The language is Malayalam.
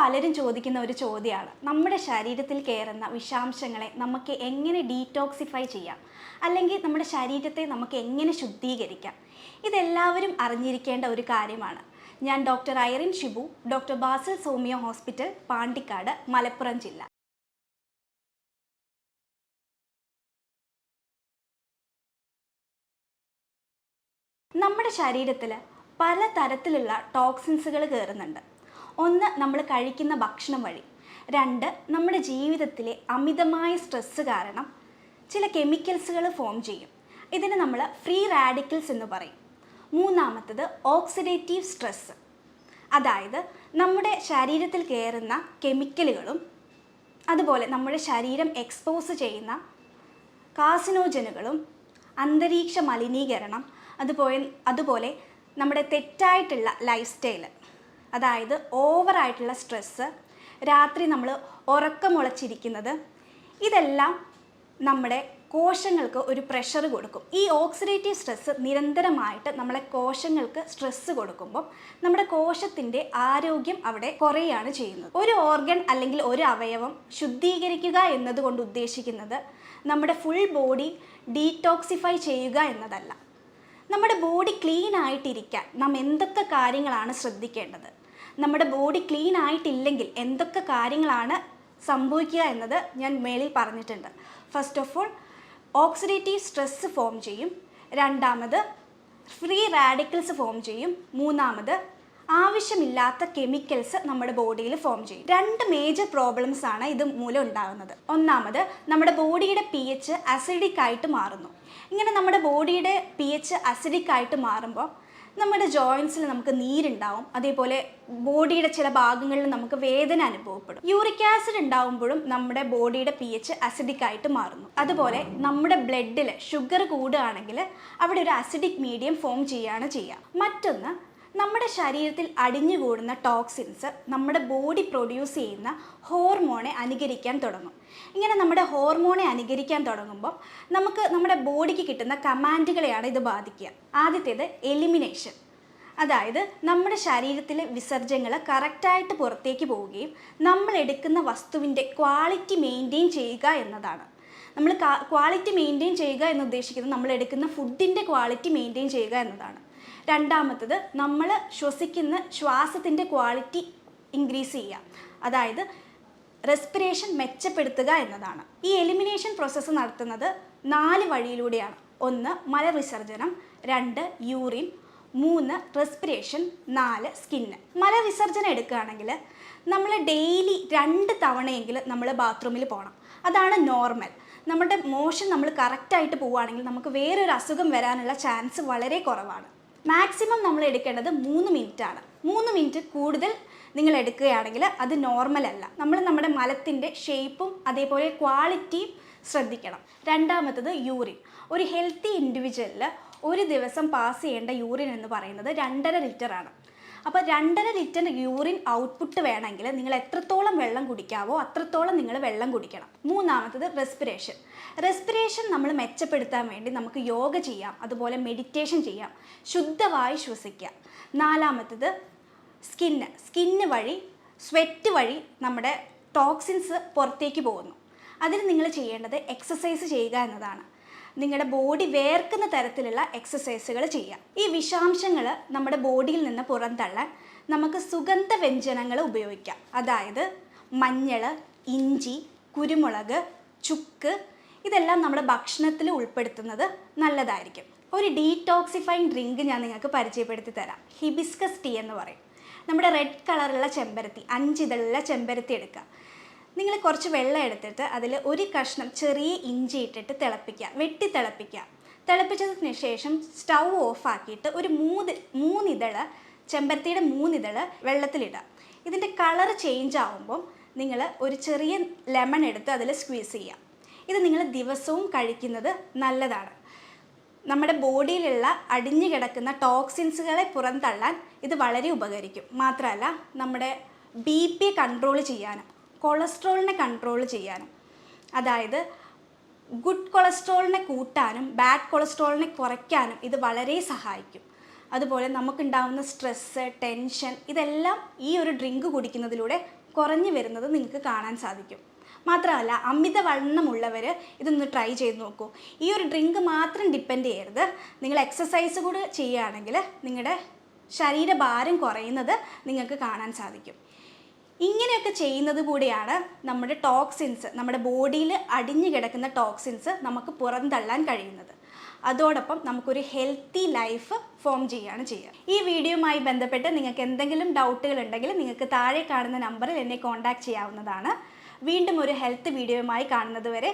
പലരും ചോദിക്കുന്ന ഒരു ചോദ്യമാണ്. നമ്മുടെ ശരീരത്തിൽ കയറുന്ന വിഷാംശങ്ങളെ നമുക്ക് എങ്ങനെ ഡീറ്റോക്സിഫൈ ചെയ്യാം? അല്ലെങ്കിൽ നമ്മുടെ ശരീരത്തെ നമുക്ക് എങ്ങനെ ശുദ്ധീകരിക്കാം? ഇതെല്ലാവരും അറിഞ്ഞിരിക്കേണ്ട ഒരു കാര്യമാണ്. ഞാൻ doctor Irene Shibu doctor Basil സോമിയോ ഹോസ്പിറ്റൽ പാണ്ടിക്കാട് മലപ്പുറം ജില്ല. നമ്മുടെ ശരീരത്തിൽ പല തരത്തിലുള്ള ടോക്സിൻസുകൾ കയറുന്നുണ്ട് ഒന്ന് നമ്മൾ കഴിക്കുന്ന ഭക്ഷണം വഴി. രണ്ട് നമ്മുടെ ജീവിതത്തിലെ അമിതമായ സ്ട്രെസ്സ് കാരണം ചില കെമിക്കൽസുകൾ ഫോം ചെയ്യും. ഇതിന് നമ്മൾ ഫ്രീ റാഡിക്കൽസ് എന്ന് പറയും. മൂന്നാമത്തത് ഓക്സിഡേറ്റീവ് സ്ട്രെസ്സ് അതായത് നമ്മുടെ ശരീരത്തിൽ കയറുന്ന കെമിക്കലുകളും അതുപോലെ നമ്മുടെ ശരീരം എക്സ്പോസ് ചെയ്യുന്ന കാസിനോജനുകളും അന്തരീക്ഷ മലിനീകരണം അതുപോലെ അതുപോലെ നമ്മുടെ തെറ്റായിട്ടുള്ള ലൈഫ് സ്റ്റൈൽ അതായത് ഓവറായിട്ടുള്ള സ്ട്രെസ്സ് രാത്രി നമ്മൾ ഉറക്കമുളച്ചിരിക്കുന്നത് ഇതെല്ലാം നമ്മുടെ കോശങ്ങൾക്ക് ഒരു പ്രഷർ കൊടുക്കും. ഈ ഓക്സിഡേറ്റീവ് സ്ട്രെസ്സ് നിരന്തരമായിട്ട് നമ്മളെ കോശങ്ങൾക്ക് സ്ട്രെസ്സ് കൊടുക്കുമ്പോൾ നമ്മുടെ കോശത്തിന്റെ ആരോഗ്യം അവിടെ കുറയാണ് ചെയ്യുന്നത്. ഒരു ഓർഗൻ അല്ലെങ്കിൽ ഒരു അവയവം ശുദ്ധീകരിക്കുക എന്നതുകൊണ്ട് ഉദ്ദേശിക്കുന്നത് നമ്മുടെ ഫുൾ ബോഡി ഡീറ്റോക്സിഫൈ ചെയ്യുക എന്നതല്ല. നമ്മുടെ ബോഡി ക്ലീൻ ആയിട്ടിരിക്കാൻ നാം എന്തൊക്കെ കാര്യങ്ങളാണ് ശ്രദ്ധിക്കേണ്ടത്? നമ്മുടെ ബോഡി ക്ലീൻ ആയിട്ടില്ലെങ്കിൽ എന്തൊക്കെ കാര്യങ്ങളാണ് സംഭവിക്കുക എന്നത് ഞാൻ മേളിൽ പറഞ്ഞിട്ടുണ്ട്. First of all oxidative stress form ചെയ്യും. രണ്ടാമത് ഫ്രീ റാഡിക്കൽസ് ഫോം ചെയ്യും. മൂന്നാമത് ആവശ്യമില്ലാത്ത കെമിക്കൽസ് നമ്മുടെ ബോഡിയിൽ ഫോം ചെയ്യും. രണ്ട് മേജർ പ്രോബ്ലംസ് ആണ് ഇത് മൂലം ഉണ്ടാകുന്നത് ഒന്നാമത് നമ്മുടെ ബോഡിയുടെ പി എച്ച് അസിഡിക് ആയിട്ട് മാറുന്നു. ഇങ്ങനെ നമ്മുടെ ബോഡിയുടെ പി എച്ച് അസിഡിക് ആയിട്ട് മാറുമ്പോൾ നമ്മുടെ ജോയിൻസിൽ നമുക്ക് നീരുണ്ടാവും. അതേപോലെ ബോഡിയുടെ ചില ഭാഗങ്ങളിൽ നമുക്ക് വേദന അനുഭവപ്പെടും. യൂറിക് ആസിഡ് ഉണ്ടാവുമ്പോഴും നമ്മുടെ ബോഡിയുടെ പി എച്ച് അസിഡിക് ആയിട്ട് മാറുന്നു. അതുപോലെ നമ്മുടെ ബ്ലഡിൽ ഷുഗർ കൂടുകയാണെങ്കിൽ അവിടെ ഒരു അസിഡിക് മീഡിയം ഫോം ചെയ്യുകയാണ് ചെയ്യുക. മറ്റൊന്ന് നമ്മുടെ ശരീരത്തിൽ അടിഞ്ഞുകൂടുന്ന ടോക്സിൻസ് നമ്മുടെ ബോഡി പ്രൊഡ്യൂസ് ചെയ്യുന്ന ഹോർമോണെ അനുകരിക്കാൻ തുടങ്ങും. ഇങ്ങനെ നമ്മുടെ ഹോർമോണെ അനുകരിക്കാൻ തുടങ്ങുമ്പോൾ നമുക്ക് നമ്മുടെ ബോഡിക്ക് കിട്ടുന്ന കമാൻഡുകളെയാണ് ഇത് ബാധിക്കുക. ആദ്യത്തേത് എലിമിനേഷൻ അതായത് നമ്മുടെ ശരീരത്തിലെ വിസർജ്യങ്ങൾ കറക്റ്റായിട്ട് പുറത്തേക്ക് പോവുകയും നമ്മൾ എടുക്കുന്ന വസ്തുവിന്റെ ക്വാളിറ്റി മെയിന്റെയിൻ ചെയ്യുക എന്നതാണ്. നമ്മൾ ക്വാളിറ്റി മെയിന്റെയിൻ ചെയ്യുക എന്ന് ഉദ്ദേശിക്കുന്നത് നമ്മൾ എടുക്കുന്ന ഫുഡിന്റെ ക്വാളിറ്റി മെയിന്റെയിൻ ചെയ്യുക എന്നതാണ്. രണ്ടാമത്തത് നമ്മൾ ശ്വസിക്കുന്ന ശ്വാസത്തിന്റെ ക്വാളിറ്റി ഇൻക്രീസ് ചെയ്യുക. അതായത് റെസ്പിറേഷൻ മെച്ചപ്പെടുത്തുക എന്നതാണ്. ഈ എലിമിനേഷൻ പ്രോസസ്സ് നടത്തുന്നത് നാല് വഴിയിലൂടെയാണ്. ഒന്ന് മലവിസർജനം രണ്ട് യൂറിൻ മൂന്ന് റെസ്പിറേഷൻ നാല് സ്കിന്ന് മലവിസർജനം എടുക്കുകയാണെങ്കിൽ നമ്മൾ ഡെയിലി രണ്ട് തവണയെങ്കിലും നമ്മൾ ബാത്റൂമിൽ പോകണം അതാണ് നോർമൽ നമ്മുടെ മോഷൻ നമ്മൾ കറക്റ്റായിട്ട് പോവുകയാണെങ്കിൽ നമുക്ക് വേറൊരു അസുഖം വരാനുള്ള ചാൻസ് വളരെ കുറവാണ്. മാക്സിമം നമ്മൾ എടുക്കേണ്ടത് മൂന്ന് മിനിറ്റ് ആണ്. മൂന്ന് മിനിറ്റ് കൂടുതൽ നിങ്ങൾ എടുക്കുകയാണെങ്കിൽ അത് നോർമൽ അല്ല. നമ്മൾ നമ്മുടെ മലത്തിന്റെ ഷേപ്പും അതേപോലെ ക്വാളിറ്റിയും ശ്രദ്ധിക്കണം. രണ്ടാമത്തത് യൂറിൻ ഒരു ഹെൽത്തി ഇൻഡിവിജ്വലിൽ ഒരു ദിവസം പാസ് ചെയ്യേണ്ട യൂറിൻ എന്ന് പറയുന്നത് രണ്ടര ലിറ്റർ ആണ്. അപ്പോൾ രണ്ടര ലിറ്റർ യൂറിൻ ഔട്ട്പുട്ട് വേണമെങ്കിൽ നിങ്ങൾ എത്രത്തോളം വെള്ളം കുടിക്കാവോ അത്രത്തോളം നിങ്ങൾ വെള്ളം കുടിക്കണം. മൂന്നാമത്തത് റെസ്പിറേഷൻ റെസ്പിറേഷൻ നമ്മൾ മെച്ചപ്പെടുത്താൻ വേണ്ടി നമുക്ക് യോഗ ചെയ്യാം അതുപോലെ മെഡിറ്റേഷൻ ചെയ്യാം ശുദ്ധവായു ശ്വസിക്കുക നാലാമത്തത് സ്കിന്ന് സ്കിന്ന് വഴി സ്വെറ്റ് വഴി നമ്മുടെ ടോക്സിൻസ് പുറത്തേക്ക് പോകുന്നു. അതിന് നിങ്ങൾ ചെയ്യേണ്ടത് എക്സസൈസ് ചെയ്യുക എന്നതാണ്. നിങ്ങളുടെ ബോഡി വേർക്കുന്ന തരത്തിലുള്ള എക്സസൈസുകൾ ചെയ്യാം. ഈ വിഷാംശങ്ങൾ നമ്മുടെ ബോഡിയിൽ നിന്ന് പുറന്തള്ളാൻ നമുക്ക് സുഗന്ധ വ്യഞ്ജനങ്ങൾ ഉപയോഗിക്കാം. അതായത് മഞ്ഞൾ ഇഞ്ചി കുരുമുളക് ചുക്ക് ഇതെല്ലാം നമ്മുടെ ഭക്ഷണത്തിൽ ഉൾപ്പെടുത്തുന്നത് നല്ലതായിരിക്കും. ഒരു ഡീടോക്സിഫൈങ് ഡ്രിങ്ക് ഞാൻ നിങ്ങൾക്ക് പരിചയപ്പെടുത്തി തരാം. ഹിബിസ്കസ് ടീ എന്ന് പറയും. നമ്മുടെ റെഡ് കളറുള്ള ചെമ്പരത്തി അഞ്ചിതളുള്ള ചെമ്പരത്തി എടുക്കുക നിങ്ങൾ കുറച്ച് വെള്ളം എടുത്തിട്ട് അതിൽ ഒരു കഷ്ണം ചെറിയ ഇഞ്ചി ഇട്ടിട്ട് തിളപ്പിക്കുക വെട്ടി തിളപ്പിക്കുക. തിളപ്പിച്ചതിന് ശേഷം സ്റ്റൗ ഓഫാക്കിയിട്ട് ഒരു മൂന്ന് മൂന്നിതൾ ചെമ്പരത്തിയുടെ മൂന്നിതൾ വെള്ളത്തിലിടുക. ഇതിന്റെ കളർ ചേഞ്ച് ആവുമ്പം നിങ്ങൾ ഒരു ചെറിയ ലെമൺ എടുത്ത് അതിൽ സ്ക്വീസ് ചെയ്യുക. ഇത് നിങ്ങൾ ദിവസവും കഴിക്കുന്നത് നല്ലതാണ്. നമ്മുടെ ബോഡിയിലുള്ള അടിഞ്ഞു കിടക്കുന്ന ടോക്സിൻസുകളെ പുറന്തള്ളാൻ ഇത് വളരെ ഉപകരിക്കും. മാത്രമല്ല നമ്മുടെ ബി പി കൺട്രോൾ ചെയ്യാനും കൊളസ്ട്രോളിനെ കൺട്രോൾ ചെയ്യാനും. അതായത് ഗുഡ് കൊളസ്ട്രോളിനെ കൂട്ടാനും ബാഡ് കൊളസ്ട്രോളിനെ കുറയ്ക്കാനും ഇത് വളരെ സഹായിക്കും. അതുപോലെ നമുക്കുണ്ടാവുന്ന സ്ട്രെസ്സ് ടെൻഷൻ ഇതെല്ലാം ഈ ഒരു ഡ്രിങ്ക് കുടിക്കുന്നതിലൂടെ കുറഞ്ഞു വരുന്നത് നിങ്ങൾക്ക് കാണാൻ സാധിക്കും. മാത്രമല്ല അമിത വണ്ണമുള്ളവർ ഇതൊന്ന് ട്രൈ ചെയ്ത് നോക്കൂ. ഈ ഒരു ഡ്രിങ്ക് മാത്രം ഡിപ്പെൻഡ് ചെയ്യരുത്. നിങ്ങൾ എക്സസൈസ് കൂടി ചെയ്യുകയാണെങ്കിൽ നിങ്ങളുടെ ശരീരഭാരം കുറയുന്നത് നിങ്ങൾക്ക് കാണാൻ സാധിക്കും. ഇങ്ങനെയൊക്കെ ചെയ്യുന്നത് കൂടിയാണ് നമ്മുടെ ടോക്സിൻസ് നമ്മുടെ ബോഡിയിൽ അടിഞ്ഞു കിടക്കുന്ന ടോക്സിൻസ് നമുക്ക് പുറന്തള്ളാൻ കഴിയുന്നത്. അതോടൊപ്പം നമുക്കൊരു ഹെൽത്തി ലൈഫ് ഫോം ചെയ്യുകയാണ് ചെയ്യുക. ഈ വീഡിയോയുമായി ബന്ധപ്പെട്ട് നിങ്ങൾക്ക് എന്തെങ്കിലും ഡൗട്ടുകൾ ഉണ്ടെങ്കിൽ നിങ്ങൾക്ക് താഴെ കാണുന്ന നമ്പറിൽ എന്നെ കോൺടാക്റ്റ് ചെയ്യാവുന്നതാണ്. വീണ്ടും ഒരു ഹെൽത്ത് വീഡിയോയുമായി കാണുന്നത് വരെ